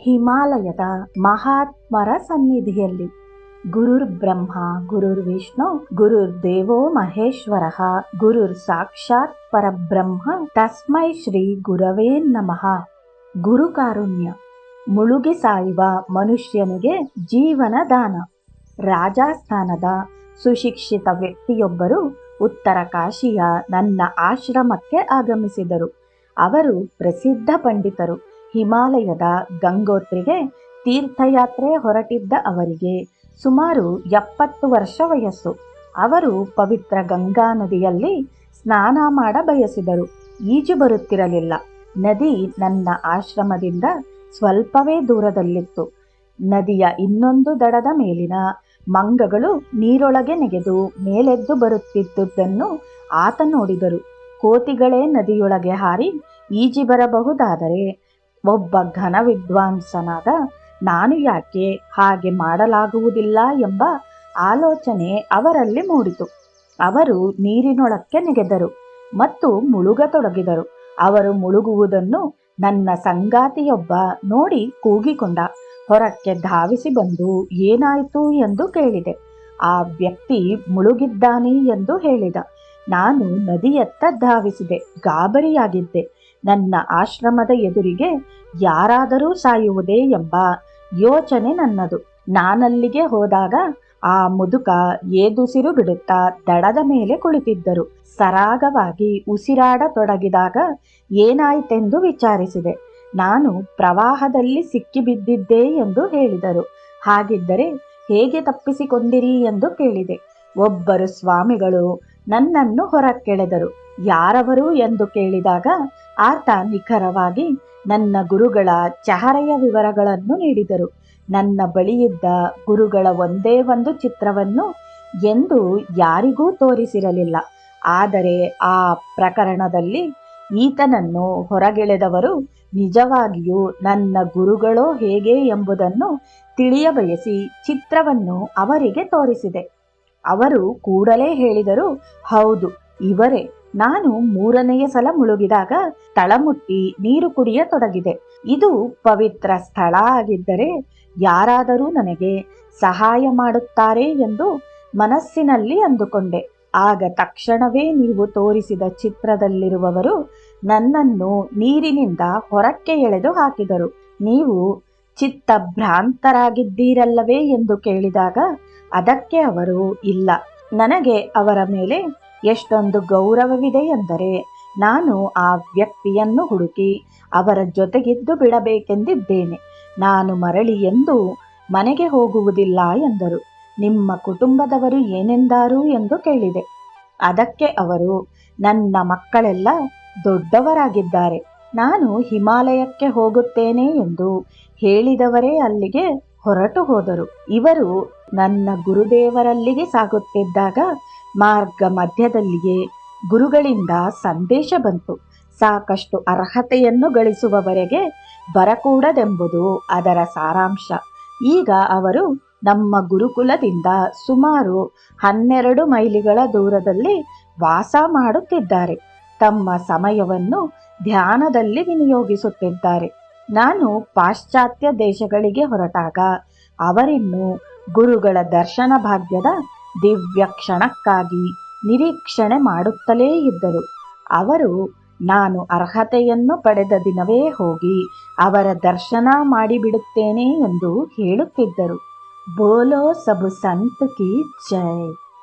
ಹಿಮಾಲಯದ ಮಹಾತ್ಮರ ಸನ್ನಿಧಿಯಲ್ಲಿ. ಗುರುರ್ ಬ್ರಹ್ಮ, ಗುರುರ್ ವಿಷ್ಣು, ಗುರುರ್ ದೇವೋ ಮಹೇಶ್ವರ, ಗುರುರ್ ಸಾಕ್ಷಾತ್ ಪರಬ್ರಹ್ಮ, ತಸ್ಮೈ ಶ್ರೀ ಗುರವೇ ನಮಃ. ಗುರು ಕಾರುಣ್ಯ. ಮುಳುಗಿ ಸಾಯುವ ಮನುಷ್ಯನಿಗೆ ಜೀವನ ದಾನ. ರಾಜಸ್ಥಾನದ ಸುಶಿಕ್ಷಿತ ವ್ಯಕ್ತಿಯೊಬ್ಬರು ಉತ್ತರ ಕಾಶಿಯ ನನ್ನ ಆಶ್ರಮಕ್ಕೆ ಆಗಮಿಸಿದರು. ಅವರು ಪ್ರಸಿದ್ಧ ಪಂಡಿತರು. ಹಿಮಾಲಯದ ಗಂಗೋತ್ರಿಗೆ ತೀರ್ಥಯಾತ್ರೆ ಹೊರಟಿದ್ದ ಅವರಿಗೆ ಸುಮಾರು ಎಪ್ಪತ್ತು ವರ್ಷ ವಯಸ್ಸು. ಅವರು ಪವಿತ್ರ ಗಂಗಾ ನದಿಯಲ್ಲಿ ಸ್ನಾನ ಮಾಡ ಬಯಸಿದರು. ಈಜು ಬರುತ್ತಿರಲಿಲ್ಲ. ನದಿ ನನ್ನ ಆಶ್ರಮದಿಂದ ಸ್ವಲ್ಪವೇ ದೂರದಲ್ಲಿತ್ತು. ನದಿಯ ಇನ್ನೊಂದು ದಡದ ಮೇಲಿನ ಮಂಗಗಳು ನೀರೊಳಗೆ ನೆಗೆದು ಮೇಲೆದ್ದು ಬರುತ್ತಿದ್ದುದನ್ನು ಆತ ನೋಡಿದರು. ಕೋತಿಗಳೇ ನದಿಯೊಳಗೆ ಹಾರಿ ಈಜಿ ಬರಬಹುದಾದರೆ ಒಬ್ಬ ಘನ ವಿದ್ವಾಂಸನಾದ ನಾನು ಯಾಕೆ ಹಾಗೆ ಮಾಡಲಾಗುವುದಿಲ್ಲ ಎಂಬ ಆಲೋಚನೆ ಅವರಲ್ಲಿ ಮೂಡಿತು. ಅವರು ನೀರಿನೊಳಕ್ಕೆ ನೆಗೆದರು ಮತ್ತು ಮುಳುಗತೊಡಗಿದರು. ಅವರು ಮುಳುಗುವುದನ್ನು ನನ್ನ ಸಂಗಾತಿಯೊಬ್ಬ ನೋಡಿ ಕೂಗಿಕೊಂಡ. ಹೊರಕ್ಕೆ ಧಾವಿಸಿ ಬಂದು ಏನಾಯಿತು ಎಂದು ಕೇಳಿದೆ. ಆ ವ್ಯಕ್ತಿ ಮುಳುಗಿದ್ದಾನೆ ಎಂದು ಹೇಳಿದ. ನಾನು ನದಿಯತ್ತ ಧಾವಿಸಿದೆ, ಗಾಬರಿಯಾಗಿದ್ದೆ. ನನ್ನ ಆಶ್ರಮದ ಎದುರಿಗೆ ಯಾರಾದರೂ ಸಾಯುವುದೇ ಎಂಬ ಯೋಚನೆ ನನ್ನದು. ನಾನಲ್ಲಿಗೆ ಹೋದಾಗ ಆ ಮುದುಕ ಏದುಸಿರು ಬಿಡುತ್ತಾ ದಡದ ಮೇಲೆ ಕುಳಿತಿದ್ದರು. ಸರಾಗವಾಗಿ ಉಸಿರಾಡತೊಡಗಿದಾಗ ಏನಾಯಿತೆಂದು ವಿಚಾರಿಸಿದೆ. ನಾನು ಪ್ರವಾಹದಲ್ಲಿ ಸಿಕ್ಕಿಬಿದ್ದಿದ್ದೆ ಎಂದು ಹೇಳಿದರು. ಹಾಗಿದ್ದರೆ ಹೇಗೆ ತಪ್ಪಿಸಿಕೊಂಡಿರಿ ಎಂದು ಕೇಳಿದೆ. ಒಬ್ಬರು ಸ್ವಾಮಿಗಳು ನನ್ನನ್ನು ಹೊರಕ್ಕೆಳೆದರು. ಯಾರವರು ಎಂದು ಕೇಳಿದಾಗ ಆತ ನಿಖರವಾಗಿ ನನ್ನ ಗುರುಗಳ ಚಹರೆಯ ವಿವರಗಳನ್ನು ನೀಡಿದರು. ನನ್ನ ಬಳಿಯಿದ್ದ ಗುರುಗಳ ಒಂದೇ ಒಂದು ಚಿತ್ರವನ್ನು ಎಂದು ಯಾರಿಗೂ ತೋರಿಸಿರಲಿಲ್ಲ. ಆದರೆ ಆ ಪ್ರಕರಣದಲ್ಲಿ ಈತನನ್ನು ಹೊರಗೆಳೆದವರು ನಿಜವಾಗಿಯೂ ನನ್ನ ಗುರುಗಳೋ ಹೇಗೆ ಎಂಬುದನ್ನು ತಿಳಿಯಬಯಸಿ ಚಿತ್ರವನ್ನು ಅವರಿಗೆ ತೋರಿಸಿದೆ. ಅವರು ಕೂಡಲೇ ಹೇಳಿದರು, ಹೌದು, ಇವರೇ. ನಾನು ಮೂರನೆಯ ಸಲ ಮುಳುಗಿದಾಗ ತಳಮುಟ್ಟಿ ನೀರು ಕುಡಿಯತೊಡಗಿದೆ. ಇದು ಪವಿತ್ರ ಸ್ಥಳ ಆಗಿದ್ದರೆ ಯಾರಾದರೂ ನನಗೆ ಸಹಾಯ ಮಾಡುತ್ತಾರೆ ಎಂದು ಮನಸ್ಸಿನಲ್ಲಿ ಅಂದುಕೊಂಡೆ. ಆಗ ತಕ್ಷಣವೇ ನೀವು ತೋರಿಸಿದ ಚಿತ್ರದಲ್ಲಿರುವವರು ನನ್ನನ್ನು ನೀರಿನಿಂದ ಹೊರಕ್ಕೆ ಎಳೆದು ಹಾಕಿದರು. ನೀವು ಚಿತ್ತ ಭ್ರಾಂತರಾಗಿದ್ದೀರಲ್ಲವೇ ಎಂದು ಕೇಳಿದಾಗ ಅದಕ್ಕೆ ಅವರು, ಇಲ್ಲ, ನನಗೆ ಅವರ ಮೇಲೆ ಎಷ್ಟೊಂದು ಗೌರವವಿದೆ ಎಂದರೆ ನಾನು ಆ ವ್ಯಕ್ತಿಯನ್ನು ಹುಡುಕಿ ಅವರ ಜೊತೆಗಿದ್ದು ಬಿಡಬೇಕೆಂದಿದ್ದೇನೆ. ನಾನು ಮರಳಿ ಎಂದು ಮನೆಗೆ ಹೋಗುವುದಿಲ್ಲ ಎಂದರು. ನಿಮ್ಮ ಕುಟುಂಬದವರು ಏನೆಂದಾರು ಎಂದು ಕೇಳಿದೆ. ಅದಕ್ಕೆ ಅವರು, ನನ್ನ ಮಕ್ಕಳೆಲ್ಲ ದೊಡ್ಡವರಾಗಿದ್ದಾರೆ. ನಾನು ಹಿಮಾಲಯಕ್ಕೆ ಹೋಗುತ್ತೇನೆ ಎಂದು ಹೇಳಿದವರೇ ಅಲ್ಲಿಗೆ ಹೊರಟು ಹೋದರು. ಇವರು ನನ್ನ ಗುರುದೇವರಲ್ಲಿಗೆ ಸಾಗುತ್ತಿದ್ದಾಗ ಮಾರ್ಗ ಮಧ್ಯದಲ್ಲಿಯೇ ಗುರುಗಳಿಂದ ಸಂದೇಶ ಬಂತು. ಸಾಕಷ್ಟು ಅರ್ಹತೆಯನ್ನು ಗಳಿಸುವವರೆಗೆ ಬರಕೂಡದೆಂಬುದು ಅದರ ಸಾರಾಂಶ. ಈಗ ಅವರು ನಮ್ಮ ಗುರುಕುಲದಿಂದ ಸುಮಾರು ಹನ್ನೆರಡು ಮೈಲಿಗಳ ದೂರದಲ್ಲಿ ವಾಸ ಮಾಡುತ್ತಿದ್ದಾರೆ. ತಮ್ಮ ಸಮಯವನ್ನು ಧ್ಯಾನದಲ್ಲಿ ವಿನಿಯೋಗಿಸುತ್ತಿದ್ದಾರೆ. ನಾನು ಪಾಶ್ಚಾತ್ಯ ದೇಶಗಳಿಗೆ ಹೊರಟಾಗ ಅವರಿನ್ನು ಗುರುಗಳ ದರ್ಶನ ಭಾಗ್ಯದ ದಿವ್ಯ ಕ್ಷಣಕ್ಕಾಗಿ ನಿರೀಕ್ಷಣೆ ಮಾಡುತ್ತಲೇ ಇದ್ದರು. ಅವರು, ನಾನು ಅರ್ಹತೆಯನ್ನು ಪಡೆದ ದಿನವೇ ಹೋಗಿ ಅವರ ದರ್ಶನ ಮಾಡಿಬಿಡುತ್ತೇನೆ ಎಂದು ಹೇಳುತ್ತಿದ್ದರು. ಬೋಲೋ ಸಬು ಸಂತ ಕಿ ಜೈ!